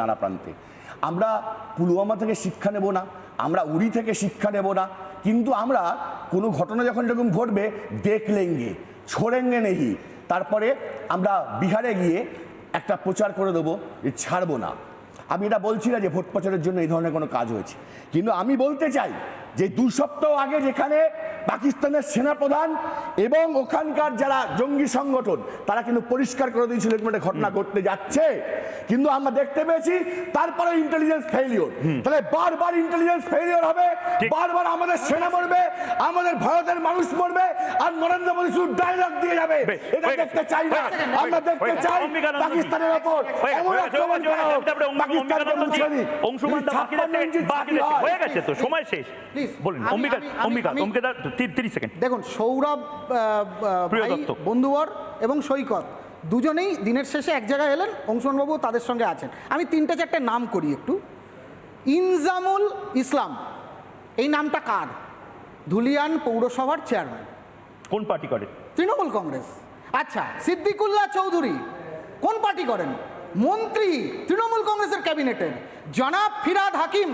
নানা প্রান্তে। আমরা পুলওয়ামা থেকে শিক্ষা নেব না, আমরা উড়ি থেকে শিক্ষা নেব না, কিন্তু আমরা কোনো ঘটনা যখন এরকম ঘটবে দেখলেঙ্গে ছোড়েঙ্গে নেহি। তারপরে আমরা বিহারে গিয়ে একটা প্রচার করে দেবো, যে ছাড়বো না। আমি এটা বলছি না যে ভোট প্রচারের জন্য এই ধরনের কোনো কাজ হয়েছে। কিন্তু আমি বলতে চাই যে দু সপ্তাহ আগে যেখানে পাকিস্তানের সেনাপ্রধান এবং ওখানকার যারা জঙ্গি সংগঠন তারা কিন্তু পরিষ্কার করে দিয়েছিল এরকম একটা ঘটনা ঘটতে যাচ্ছে। কিন্তু আমরা দেখতে পেয়েছি তারপরে ইন্টেলিজেন্স ফেলিওর তাহলে বারবার ইন্টেলিজেন্স ফেলিওর হবে বারবার আমাদের সেনা মরবে আমাদের ভারতের মানুষ মরবে আর নরেন্দ্র মোদী শুধু ডায়লগ দিয়ে যাবে। এটা দেখতে চাই না। আমরা দেখতে চাই পাকিস্তানের ওপর। গেছে, এমন আক্রমণ করা হোক, পাকিস্তানকে মুছে। অংশুমান বাকি হয়ে গেছে। তো সময় শেষ। বলুন অম্বিকা অম্বিকা অম্বিকা তিরিশ সেকেন্ড। দেখুন সৌরভ বন্ধুবর এবং সৈকত দুজনেই দিনের শেষে এক জায়গায় এলেন অংশুমানবাবু তাদের সঙ্গে আছেন। আমি তিনটে চারটে নাম করি একটু। ইনজামুল ইসলাম এই নামটা কার? ধুলিয়ান পৌরসভার চেয়ারম্যান। কোন পার্টি করেন তৃণমূল কংগ্রেস। আচ্ছা সিদ্দিকুল্লাহ চৌধুরী কোন পার্টি করেন? মন্ত্রী তৃণমূল কংগ্রেসের ক্যাবিনেটের। জনাব ফিরাদ হাকিম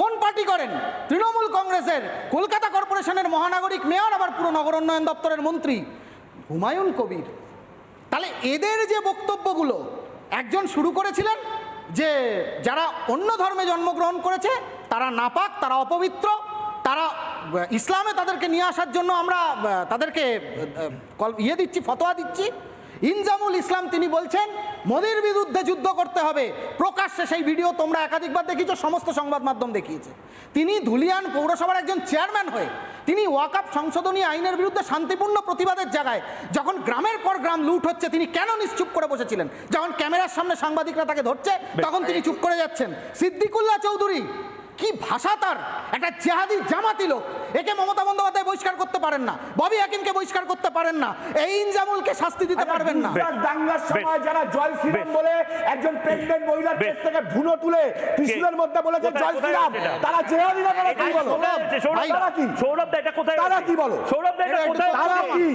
কোন পার্টি করেন? তৃণমূল কংগ্রেসের, কলকাতা কর্পোরেশনের মহানাগরিক মেয়র, আবার পুরো নগর উন্নয়ন দপ্তরের মন্ত্রী হুমায়ুন কবির। তাহলে এদের যে বক্তব্যগুলো, একজন শুরু করেছিলেন যে যারা অন্য ধর্মে জন্মগ্রহণ করেছে, তারা নাপাক, তারা অপবিত্র, তারা ইসলামে তাদেরকে নিয়ে আসার জন্য আমরা তাদেরকে ইয়ে দিচ্ছি, ফতোয়া দিচ্ছি। ইনজামুল ইসলাম তিনি বলছেন মোদির বিরুদ্ধে যুদ্ধ করতে হবে। প্রকাশ্যে সেই ভিডিও তোমরা একাধিকবার দেখিয়েছো সমস্ত সংবাদ মাধ্যম দেখিয়েছে। তিনি ধুলিয়ান পৌরসভার একজন চেয়ারম্যান হয়ে তিনি ওয়াকাপ সংশোধনী আইনের বিরুদ্ধে শান্তিপূর্ণ প্রতিবাদের জায়গায় যখন গ্রামের পর গ্রাম লুট হচ্ছে তিনি কেন নিশ্চুপ করে বসেছিলেন? যখন ক্যামেরার সামনে সাংবাদিকরা তাকে ধরছে তখন তিনি চুপ করে যাচ্ছেন। সিদ্দিকুল্লাহ চৌধুরী কি ভাষা তার? একটা জেহাদি জামাতি লোক। একে মমতা বন্দ্যোপাধ্যায় বহিষ্কার করতে পারেন না। ববি হাকিমকে বহিষ্কার করতে পারেন না। এই ইনজামুলকে শাস্তি দিতে পারবেন না। দাঙ্গার সময় যারা জয় শ্রীরাম বলে একজন প্রেগনেন্ট মহিলার। পেট থেকে ভুনো তুলে ত্রিশূলের মধ্যে বলেছে জয় শ্রীরাম? তারা জেহাদি না তারা কি বলো? সৌরভ দা, এটা কোথায় তারা কি বলো? সৌরভ দা এটা এটা কোথায় তারা কি?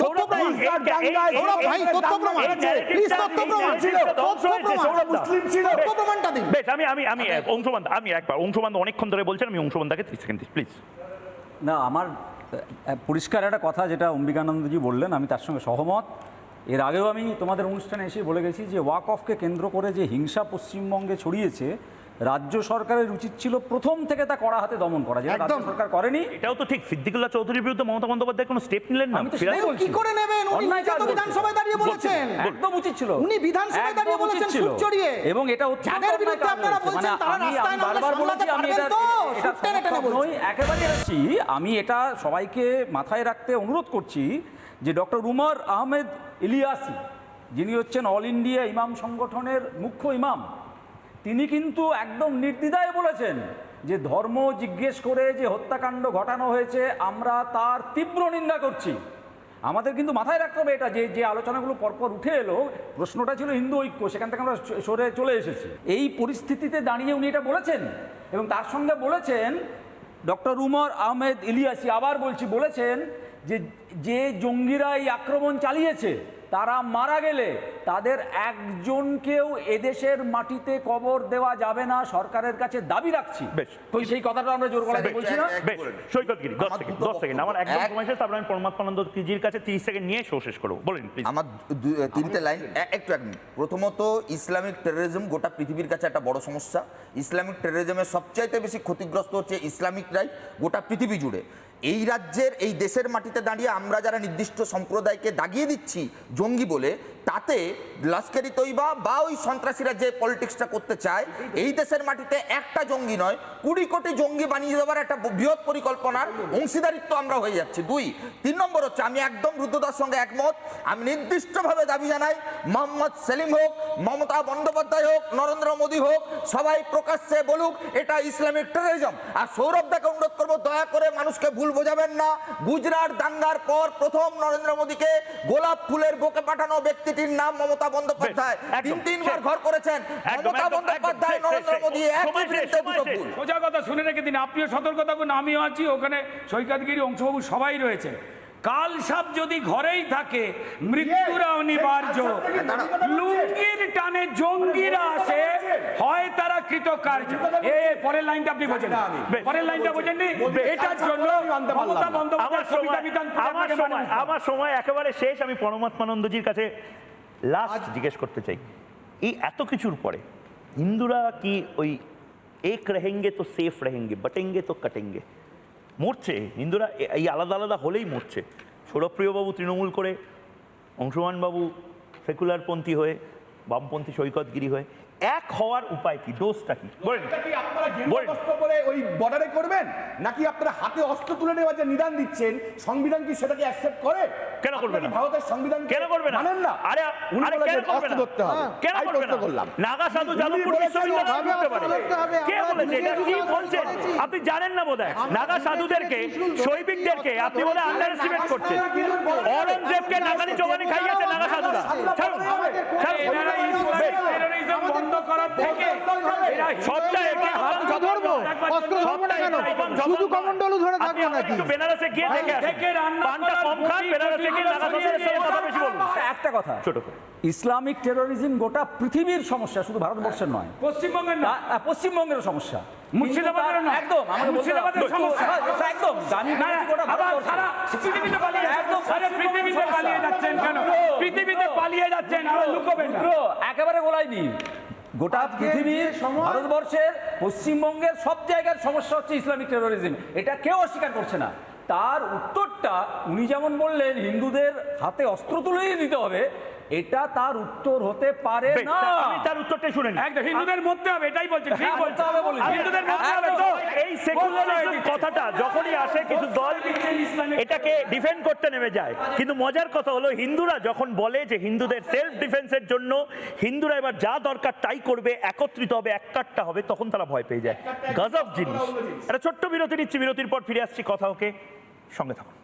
সৌরভ দা, এই- গুজরাট এই- দাঙ্গায় এই- সৌরভ ভাই, তথ্য প্রমাণ। narrative তথ্য প্রমাণ। narrative তথ্য প্রমাণ। মুসলিম ছিল। তথ্য প্রমাণটা দিন বেশ আমি আমি আমি অংশমান আমি একবার অংশমান অনেকক্ষণ ধরে বলছেন আমি সেকেন্ড প্লিজ না আমার পরিষ্কার একটা কথা যেটা অম্বিকানন্দজি বললেন আমি তার সঙ্গে সহমত এর আগেও আমি তোমাদের অনুষ্ঠানে এসে বলে গেছি যে ওয়াক অফকে কেন্দ্র করে যে হিংসা পশ্চিমবঙ্গে ছড়িয়েছে রাজ্য সরকারের উচিত ছিল প্রথম থেকে তা করা হাতে দমন করা। যেটা রাজ্য একদম। সরকার করেনি। এটাও তো ঠিক। সিদ্দিকুল্লাহ চৌধুরীর বিরুদ্ধে মমতা বন্দ্যোপাধ্যায় কোনো স্টেপ নিলেন না। আমি তো সেটাই কি করে নেবেন? উনি তো বিধানসভায় দাঁড়িয়ে বলেছেন। একদম উচিত ছিল। উনি বিধানসভায় দাঁড়িয়ে উচিত বলেছেন। সুট চড়িয়ে। এবং এটা যাদের বিরুদ্ধে আপনারা। বলছেন মানে তারা আমি- রাস্তায় নামলে সামলাতে আমি পারবেন এটা- তো। এটা সুট টেনে নই, একেবারে আছি আমি এটা সবাইকে মাথায় রাখতে অনুরোধ করছি যে ডক্টর উমর আহমেদ ইলিয়াসি যিনি হচ্ছেন অল ইন্ডিয়া ইমাম সংগঠনের মুখ্য ইমাম তিনি কিন্তু একদম নির্দ্বিধায় বলেছেন যে ধর্ম জিজ্ঞেস করে যে হত্যাকাণ্ড ঘটানো হয়েছে, আমরা তার তীব্র নিন্দা করছি। আমাদের কিন্তু মাথায় রাখতে হবে এটা যে যে আলোচনাগুলো পরপর উঠে এলো, প্রশ্নটা ছিল হিন্দু ঐক্য, সেখান থেকে আমরা সরে চলে এসেছি। এই পরিস্থিতিতে দাঁড়িয়ে উনি এটা বলেছেন এবং তার সঙ্গে বলেছেন ডক্টর উমর আহমেদ ইলিয়াসি, আবার বলছি বলেছেন যে যে জঙ্গিরা এই আক্রমণ চালিয়েছে তারা মারা গেলে তাদের একজনকেও এদেশের মাটিতে কবর দেওয়া যাবে না সরকারের কাছে দাবি রাখছি। বেশ। তো সেই কথাটা আমরা জোর গলায় বলছি না? বেশ। সৈকতগিরি দশ আমার সেকেন্ড দুটো দশ সেকেন্ড। আমার একদম সময় শেষ তারপরে আমি পরমাত্মানন্দ কিজির কাছে তিরিশ সেকেন্ড নিয়ে শো শেষ করব। বলেন প্লিজ আমার তিনটে লাইন একটু এক মিনিট প্রথমত ইসলামিক টেরোরিজম গোটা পৃথিবীর কাছে একটা বড় সমস্যা। ইসলামিক টেরোরিজমের সবচাইতে বেশি ক্ষতিগ্রস্ত হচ্ছে ইসলামিকরাই গোটা পৃথিবী জুড়ে। এই রাজ্যের এই দেশের মাটিতে দাঁড়িয়ে আমরা যারা নির্দিষ্ট সম্প্রদায়কে দাগিয়ে দিচ্ছি জঙ্গি বলে তাতে লস্করি তৈবা বা ওই সন্ত্রাসীরা যে পলিটিক্সটা করতে চায়, এই দেশের মাটিতে একটা জঙ্গি নয়, কুড়ি কোটি জঙ্গি বানিয়ে দেওয়ার একটা বৃহৎ পরিকল্পনার অংশীদারিত্ব আমরা হয়ে যাচ্ছি। দুই, তিন নম্বর হচ্ছে আমি একদম রুদ্রদার সঙ্গে একমত, আমি নির্দিষ্টভাবে দাবি জানাই, মোহাম্মদ সেলিম হোক, মমতা বন্দ্যোপাধ্যায় হোক, নরেন্দ্র মোদী হোক, সবাই প্রকাশ্যে বলুক, এটা ইসলামিক টেরোরিজম আর সৌরভ দাকে অনুরোধ করব, দয়া করে মানুষকে ভুল বোঝাবেন না। গুজরাট দাঙ্গার পর প্রথম নরেন্দ্র মোদীকে গোলাপ ফুলের বুকে পাঠানো ব্যক্তিটির নাম মমতা বন্দ্যোপাধ্যায়। তিন তিনবার ঘর করেছেন। মমতা বন্দ্যোপাধ্যায় নরেন্দ্র মোদী। একই ভুল সোজা কথা শুনে রেখে দিন আপনিও সতর্ক থাকুন আমিও আছি ওখানে সৈকতগিরি অংশবাবু সবাই রয়েছে কাল সাপ যদি ঘরেই থাকে মৃত্যুরা অনিবার্য। লুঙ্গির টানে জঙ্গিরা আসে হয় তারা কৃতকার্য। এ পরের লাইনটা আপনি বোঝেন। পরের লাইনটা বোঝেন নি? এটার জন্য আমার সময় আমার সময় একেবারে শেষ। আমি পরমাত্মানন্দজির কাছে লাস্ট জিজ্ঞেস করতে চাই, এই এত কিছুর পরে হিন্দুরা কি ওই এক রেহেঙ্গে তো সেফ রেহেঙ্গে, বটেঙ্গে তো কাটেঙ্গে? মরছে, হিন্দুরা এই আলাদা আলাদা হলেই মরছে। সৌরপ্রিয়বাবু তৃণমূল করে অংশুমানবাবু সেকুলারপন্থী হয়ে, বামপন্থী সৈকতগিরি হয়ে এক হওয়ার উপায় কি? ডোজটা কি? বলেন। ওই বর্ডারে করবেন? নাকি আপনারা হাতে অস্ত্র তুলে নেওয়ার যে নিদান দিচ্ছেন সংবিধান কি সেটাকে অ্যাকসেপ্ট করে? কেন করবে না? ভারতের সংবিধান কেন করবে না? মানেন না? আরে উনি আরে কেন করবে অস্ত্র না ধরতে হবে। কেন করবে না করলাম। নাগা সাধু যাদবপুর বিশ্ববিদ্যালয় করতে পারে। কে বলেছে? এটা কি বলছেন? আপনি জানেন না বোধহয়? নাগা সাধুদেরকে সৈবিকদেরকে আপনি বলে আন্ডার এস্টিমেট করছেন। অরঙ্গজেবকে নাগানি জোগানি খাইয়েছে নাগা সাধুরা। ছাড়ুন। ছাড়ুন। terrorism বন্ধ করার থেকে এরা একে হাত ধরবো অস্ত্র ধরবো না কেন? শুধু কমন্ডলু ধরে থাকব নাকি? বেনারসে গিয়ে দেখে থেকে রান্না পানটা কম খান বেনারসে গিয়ে নাগা সাধুদের কথা বেশি বলুন। একটা কথা ছোট করে। ইসলামিক টেরোরিজম গোটা পৃথিবীর সমস্যা শুধু ভারতবর্ষের নয়। পশ্চিমবঙ্গের না। পশ্চিমবঙ্গের সমস্যা। না। একদম মুর্শিদাবাদের সমস্যা। একদম জানি না, না, গোটা সারা পৃথিবীতে পালিয়ে একদম আরে পৃথিবীতে পালিয়ে যাচ্ছেন কেন? পৃথিবীতে পালিয়ে যাচ্ছেন আর লুকোবেন না। একেবারে গোলাইনি গোটা পৃথিবীর ভারতবর্ষের পশ্চিমবঙ্গের সব জায়গার সমস্যা হচ্ছে ইসলামিক টেরোরিজম এটা কেউ অস্বীকার করছে না। তার উত্তরটা উনি যেমন বললেন হিন্দুদের হাতে অস্ত্র তুলেই দিতে হবে এটা তার উত্তর হতে পারে না। আমি তার উত্তরটাই শুনে নিই। একদম হিন্দুদের মধ্যে হবে এটাই বলছে ঠিক হ্যাঁ, বলছে। হবে বলেছি। হিন্দুদের মধ্যে হবে তো এই সেকুলারিজম কথাটা যখনই আসে কিছু দল এটাকে ডিফেন্ড করতে নেমে যায়। কিন্তু মজার কথা হলো হিন্দুরা যখন বলে যে হিন্দুদের সেলফ ডিফেন্সের জন্য হিন্দুরা এবার যা দরকার তাই করবে একত্রিত হবে এককাট্টা হবে তখন তারা ভয় পেয়ে যায়। গজব জিনিস। একটা ছোট্ট বিরতি নিচ্ছি বিরতির পর ফিরে আসছি কথা ওকে। সঙ্গে থাকুন।